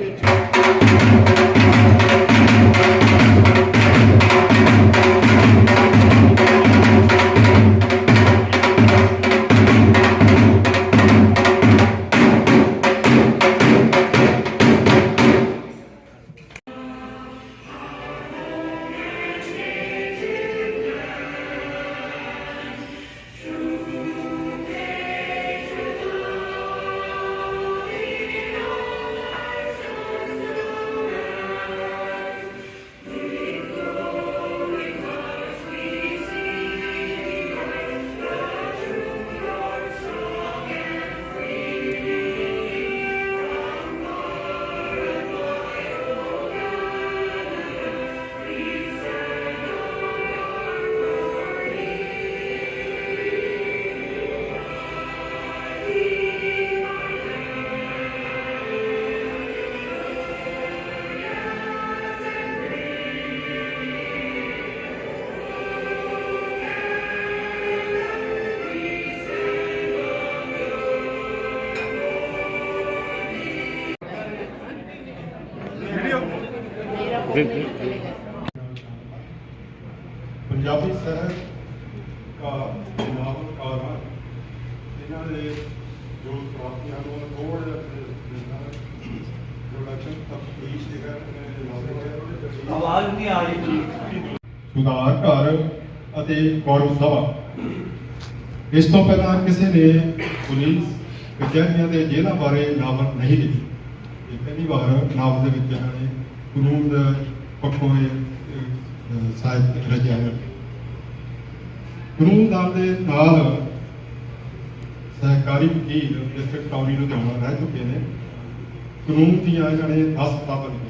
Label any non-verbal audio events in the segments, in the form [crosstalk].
600 page Punjabi ਸਾਹਿਤ ਦਾ ਨਾਵਲਕਾਰ ਹਨ ਇਹਨਾਂ ਦੇ ਜੋ ਪ੍ਰਾਪਤੀਆਂ ਨੂੰ ਕੋਡ ਪ੍ਰੋਡਕਸ਼ਨ ਤਫਤੀਸ਼ ਦੇ ਕਰ ਆਵਾਜ਼ ਨਹੀਂ ਆ ਰਹੀ ਸੁਧਾਰ ਘਰ ਅਤੇ ਗੌਰਵ ਸਭਾ ਇਸ ਤੋਂ ਪਹਿਲਾਂ ਕਿਸੇ ਨੇ ਪੁਲਿਸ ਕਚਹਿਰੀਆਂ ਦੇ ਜੇਲ੍ਹਾਂ ਬਾਰੇ ਨਾਵਲ ਨਹੀਂ ਲਿਖੀ। ਇਹ ਪਹਿਲੀ ਵਾਰ ਨਾਵਲ ਦੇ ਵਿੱਚ ਇਹਨਾਂ ਨੇ ਕਾਨੂੰਨ ਪੱਖੋਂ ਇਹ ਸਾਹਿਤ ਰਚਿਆ ਹੈ ਕਾਨੂੰਨ ਦੇ ਨਾਲ ਸਹਿਕਾਰੀ ਵਕੀਲ ਡਿਸਟ੍ਰਿਕਟ ਟਾਊਨੀ ਲੁਧਿਆਣਾ ਰਹਿ ਚੁੱਕੇ ਨੇ। ਕਾਨੂੰਨ ਦੀਆਂ ਇਹਨਾਂ 10 ਕਿਤਾਬਾਂ ਲਿਖੀਆਂ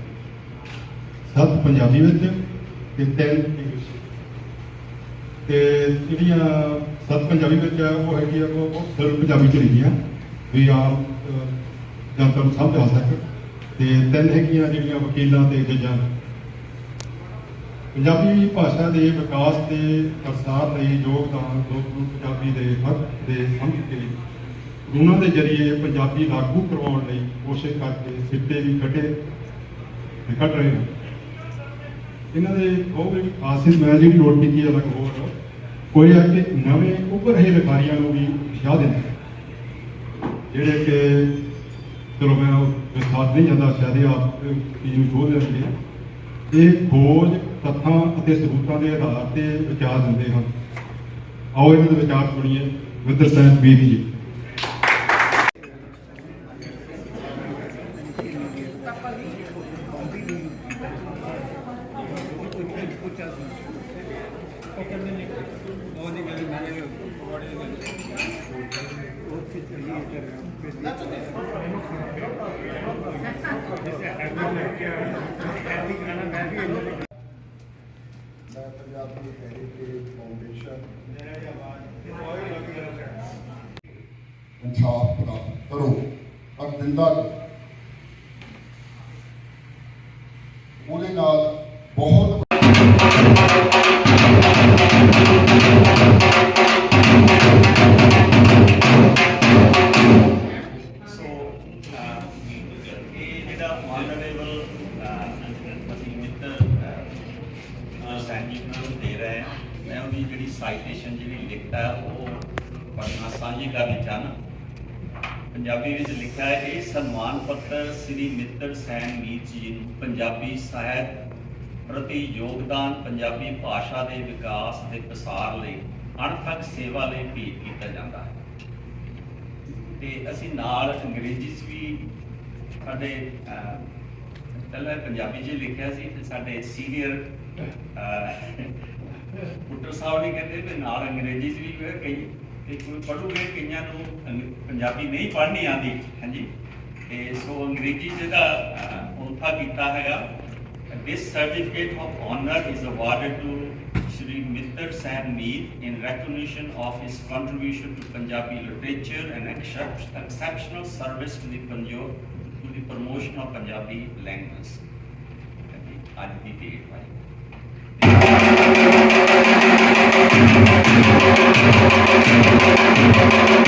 ਸੱਤ ਪੰਜਾਬੀ ਵਿੱਚ ਤੇ ਤਿੰਨ ਇੰਗਲਿਸ਼ ਤੇ ਜਿਹੜੀਆਂ ਸੱਤ ਪੰਜਾਬੀ ਵਿੱਚ ਆ, ਉਹ ਹੈਗੀ ਆ, ਉਹ ਸਿਰਫ ਪੰਜਾਬੀ ਚ ਲਿਖੀਆਂ ਵੀ ਆਮ ਜਨਤਾ ਨੂੰ ਸਮਝ ਆ ਸਕੇ। ਤੇ ਤਿੰਨ ਹੈਗੀਆਂ ਜਿਹੜੀਆਂ ਵਕੀਲਾਂ ਤੇ ਜੱਜਾਂ। ਪੰਜਾਬੀ ਭਾਸ਼ਾ ਦੇ ਵਿਕਾਸ ਤੇ ਪ੍ਰਸਾਰ ਲਈ ਯੋਗਦਾਨ ਲੋਕ ਪੰਜਾਬੀ ਦੇ ਹੱਕ ਦੇ ਸਮਝ ਕੇ ਉਹਨਾਂ ਦੇ ਜਰੀਏ ਪੰਜਾਬੀ ਲਾਗੂ ਕਰਵਾਉਣ ਲਈ ਕੋਸ਼ਿਸ਼ ਕਰਕੇ ਸਿੱਟੇ ਵੀ ਕੱਢੇ ਤੇ ਕੱਢ ਰਹੇ ਹਨ ਇਹਨਾਂ ਦੇ ਬਹੁਤ ਜਿਹੜੀ ਖਾਸੀਅਤ ਮੈਂ ਜਿਹੜੀ ਨੋਟ ਕੀਤੀ ਹੈ ਹੋਰ, ਕੋਈ ਆ ਕਿ ਨਵੇਂ ਉੱਭਰ ਰਹੇ ਵਪਾਰੀਆਂ ਨੂੰ ਵੀ ਉਤਸ਼ਾਹ ਦਿੰਦੇ ਜਿਹੜੇ ਕਿ ਚਲੋ ਮੈਂ ਉਹ ਵਿਸਥਾਰ ਨਹੀਂ ਜਾਂਦਾ, ਸ਼ਾਇਦ ਇਹ ਆਪ ਚੀਜ਼ ਨੂੰ ਖੋਲ ਲੈਣਗੇ। ਇਹ ਖੋਜ ਤੱਥਾਂ ਅਤੇ ਸਬੂਤਾਂ ਦੇ ਆਧਾਰ ਤੇ ਵਿਚਾਰ ਦਿੰਦੇ ਹਨ ਆਓ ਇਹਨਾਂ ਦੇ ਵਿਚਾਰ ਸੁਣੀਏ ਮਿੱਤਰ ਸੈਨ ਬੀਰੀ ਜੀ ਮੈਂ ਪੰਜਾਬੀ ਹੈਰੀਟੇਜ ਫਾਊਂਡੇਸ਼ਨ ਇਨਸਾਫ ਪ੍ਰਾਪਤ ਕਰੋ। ਪਰ ਦਿੰਦਾ ਨਹੀਂ। ਪੰਜਾਬੀ ਵਿੱਚ ਲਿਖਿਆ ਹੈ, ਇਹ ਸਨਮਾਨ ਪੱਤਰ ਸ੍ਰੀ ਮਿੱਤਰ ਸੈਨ ਮੀਤ ਜੀ ਨੂੰ ਪੰਜਾਬੀ ਸਾਹਿਤ ਪ੍ਰਤੀ ਯੋਗਦਾਨ ਪੰਜਾਬੀ ਭਾਸ਼ਾ ਦੇ ਵਿਕਾਸ ਦੇ ਪ੍ਰਸਾਰ ਲਈ ਅਣਥੱਕ ਸੇਵਾ ਲਈ ਭੇਟ ਕੀਤਾ ਜਾਂਦਾ ਹੈ। ਤੇ ਅਸੀਂ ਨਾਲ ਅੰਗਰੇਜ਼ੀ 'ਚ ਵੀ ਸਾਡੇ ਪਹਿਲਾਂ ਪੰਜਾਬੀ 'ਚ ਲਿਖਿਆ ਸੀ ਤੇ ਸਾਡੇ ਸੀਨੀਅਰ ਪੁੱਟਰ ਸਾਹਿਬ ਨੇ ਕਹਿੰਦੇ ਵੀ ਨਾਲ ਅੰਗਰੇਜ਼ੀ 'ਚ ਵੀ ਕਈ ਤੇ ਕੋਈ ਪੜ੍ਹੂਗੇ ਕਈਆਂ ਨੂੰ ਅੰਗ- ਪੰਜਾਬੀ ਨਹੀਂ ਪੜ੍ਹਨੀ ਆਉਂਦੀ ਹਾਂਜੀ ਤੇ ਸੋ ਅੰਗਰੇਜ਼ੀ 'ਚ ਦਾ ਉਲਥਾ ਕੀਤਾ ਹੈਗਾ This certificate of honor is awarded to Shri Mittar Sam Meet in recognition of his contribution to Punjabi literature and excep- exceptional service to the Punjab to the promotion of Punjabi language. ਅੱਜ ਦੀ date ਵਾਲੀ Thank you.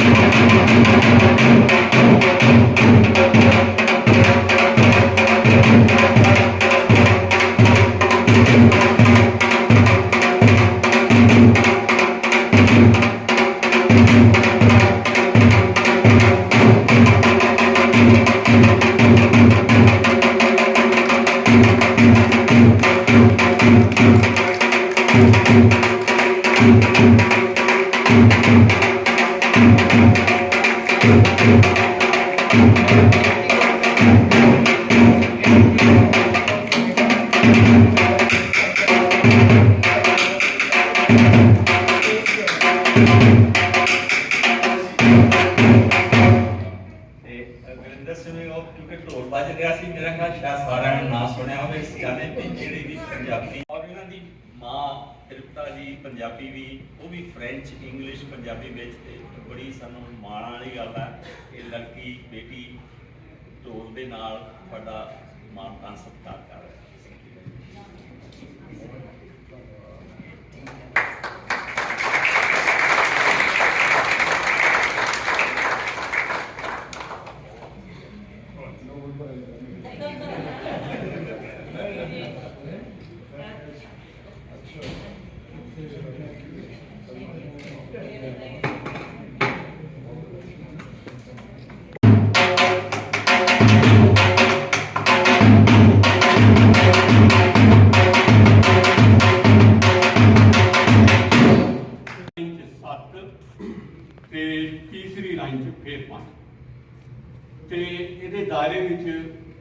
Punjabi ਵੀ, ਉਹ ਵੀ French English Punjabi ਵਿੱਚ ਤੇ ਬੜੀ ਸਾਨੂੰ ਮਾਣ ਵਾਲੀ ਗੱਲ ਹੈ ਇਹ ਲੜਕੀ, ਬੇਟੀ ਢੋਲ ਦੇ ਨਾਲ ਸਾਡਾ ਮਾਣ ਤਾਂ ਸਤਿਕਾਰ ਕਰ ਰਹੀ ਹੈ ਲਾਈਨ 'ਚ ਸੱਤ ਤੇ ਤੀਸਰੀ ਲਾਈਨ 'ਚ ਫੇਰ ਪੰਜ। ਤੇ ਇਹਦੇ ਦਾਇਰੇ ਵਿੱਚ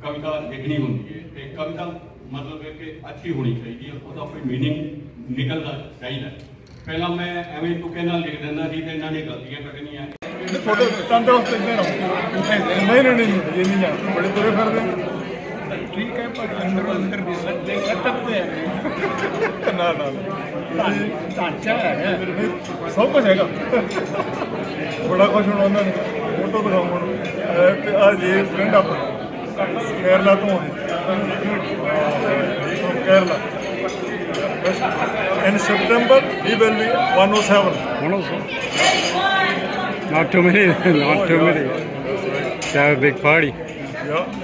ਕਵਿਤਾ ਲਿਖਣੀ ਹੁੰਦੀ ਹੈ ਤੇ ਕਵਿਤਾ ਮਤਲਬ ਹੈ ਕਿ ਅੱਛੀ ਹੋਣੀ ਚਾਹੀਦੀ ਹੈ, ਉਹਦਾ ਕੋਈ ਮੀਨਿੰਗ ਨਿਕਲਦਾ ਚਾਹੀਦਾ। ਪਹਿਲਾਂ ਮੈਂ ਐਵੇਂ ਤੁਕੇ ਨਾਲ ਲਿਖ ਦਿੰਦਾ ਸੀ ਤੇ ਇਹਨਾਂ ਨੇ ਗਲਤੀਆਂ ਕੱਢਣੀਆਂ। ਫੋਟੋ ਤੰਦਰੁਸਤ ਇੱਥੇ ਰਹੋ। ਨਹੀਂ ਨਹੀਂ ਨਹੀਂ ਨਹੀਂ ਇਹ ਨਹੀਂ ਜਾਣਾ ਬੜੇ ਤੁਰੇ ਫਿਰਦੇ ਠੀਕ ਹੈ ਪਰ ਅੰਦਰ ਅੰਦਰ ਵੀ ਸੱਜੇ ਕੱਟਦੇ ਆ ਨਾ ਨਾ। ਢਾਂਚਾ ਹੈ। ਸਭ ਕੁਝ ਹੈਗਾ। ਬੜਾ ਕੁਝ ਹੁਣ ਉਹਨਾਂ ਨੇ। ਫੋਟੋ ਦਿਖਾਉਣ ਤੇ ਆ ਜੀ ਫਰੈਂਡ ਆਪਣਾ। ਕੇਰਲਾ ਤੋਂ ਹੈ। Kerala. In September he will be 107 Not too many, [laughs] not too many. Have a big party. yeah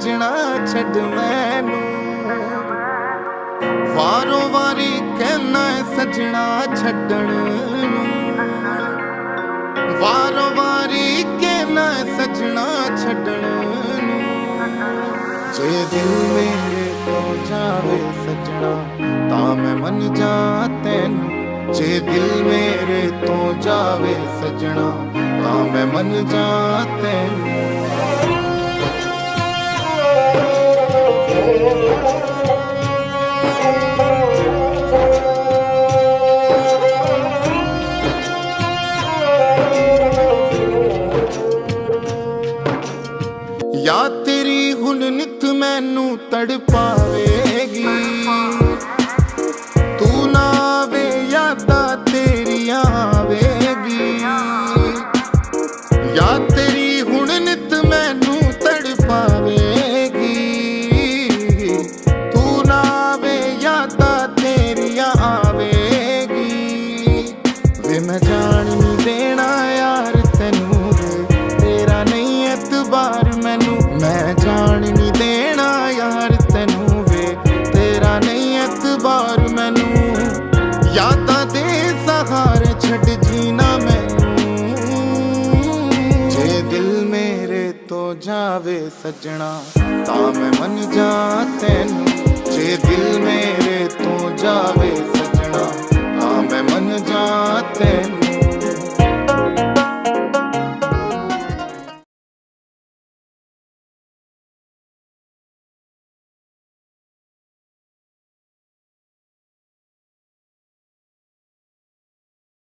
ਜਾਣਾ ਛੱਡ ਮੈਨੂੰ। ਵਾਰੋ ਵਾਰੀ ਕਹਿਣਾ ਏ ਸੱਜਣਾ ਛੱਡਣ ਨੂੰ। ਵਾਰੋ ਵਾਰੀ ਕਹਿਣਾ ਏ ਸੱਜਣਾ ਛੱਡਣ ਨੂੰ। ਜੇ ਦਿਲ ਮੇਰੇ ਤੋਂ ਜਾਵੇ ਸੱਜਣਾ, ਤਾਂ ਮੈਂ ਮੰਨ ਜਾ ਤੈਨੂੰ। ਜੇ ਦਿਲ ਮੇਰੇ ਤੋਂ ਜਾਵੇ ਸੱਜਣਾ, ਤਾਂ ਮੈਂ ਮੰਨ ਜਾ ਤੈਨੂੰ। Oh. ਜਾਵੇ ਸਜਣਾ। ਤਾਂ ਮੈਂ ਮੰਨ ਜਾ ਤੈਨੂੰ ਜੇ ਦਿਲ ਮੇਰੇ